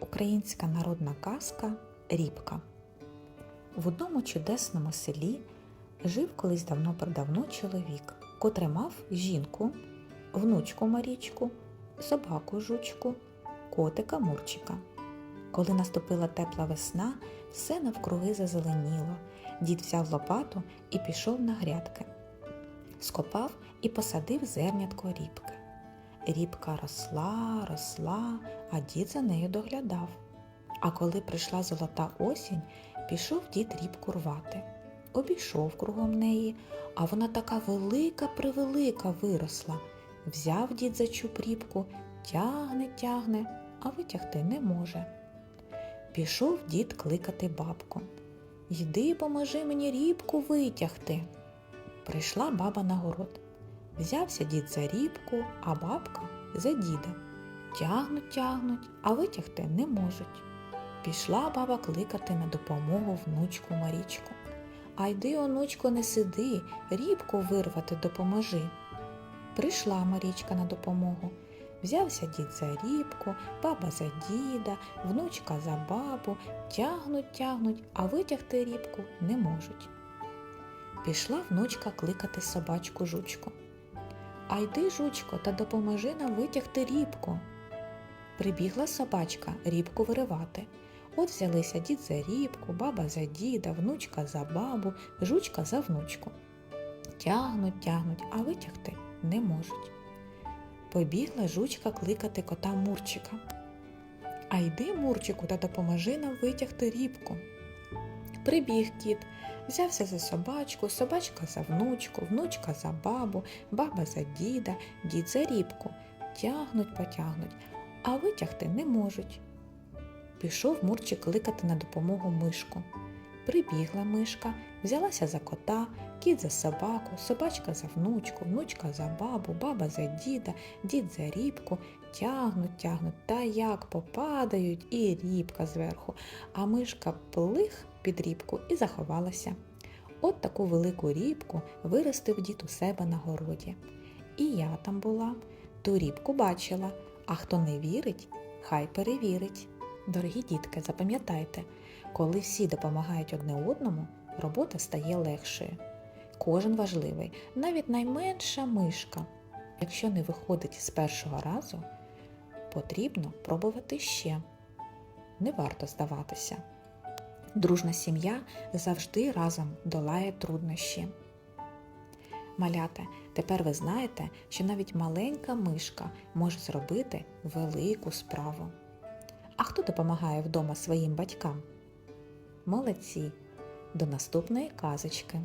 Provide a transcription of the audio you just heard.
Українська народна казка Рібка. В одному чудесному селі жив колись давно-предавно чоловік, котрий мав жінку, внучку Марічку, собаку жучку, котика Мурчика. Коли наступила тепла весна, все навкруги зазеленіло. Дід взяв лопату і пішов на грядки. Скопав і посадив зернятко рібки. Рібка росла, росла, а дід за нею доглядав. А коли прийшла золота осінь, пішов дід рібку рвати. Обійшов кругом неї, а вона така велика превелика виросла. Взяв дід за чуб рібку, тягне, тягне, а витягти не може. Пішов дід кликати бабку. Йди, поможи мені рібку витягти. Прийшла баба на город. Взявся дід за рібку, а бабка за діда. Тягнуть, тягнуть, а витягти не можуть. Пішла баба кликати на допомогу внучку Марічку. А йди, онучко, не сиди, рібку вирвати допоможи. Прийшла Марічка на допомогу. Взявся дід за рібку, баба за діда, внучка за бабу, тягнуть, тягнуть, а витягти рібку не можуть. Пішла внучка кликати собачку жучку. А йди, жучко, та допоможи нам витягти рібку. Прибігла собачка рібку виривати. От взялися дід за рібку, баба за діда, внучка за бабу, жучка за внучку. Тягнуть, тягнуть, а витягти не можуть. Побігла жучка кликати кота Мурчика. А йди, Мурчику, та допоможи нам витягти рібку. Прибіг кіт, взявся за собачку, собачка за внучку, внучка за бабу, баба за діда, дід за рібку. Тягнуть, потягнуть, а витягти не можуть. Пішов Мурчик кликати на допомогу мишку. Прибігла мишка, взялася за кота, кіт за собаку, собачка за внучку, внучка за бабу, баба за діда, дід за рібку, тягнуть, тягнуть, та як попадають і рібка зверху, а мишка плих під рібку і заховалася. От таку велику рібку виростив дід у себе на городі. І я там була, ту рібку бачила, а хто не вірить, хай перевірить. Дорогі дітки, запам'ятайте, коли всі допомагають одне одному, робота стає легшою. Кожен важливий, навіть найменша мишка. Якщо не виходить з першого разу, потрібно пробувати ще. Не варто здаватися. Дружна сім'я завжди разом долає труднощі. Маляте, тепер ви знаєте, що навіть маленька мишка може зробити велику справу. А хто допомагає вдома своїм батькам? Молодці! До наступної казочки!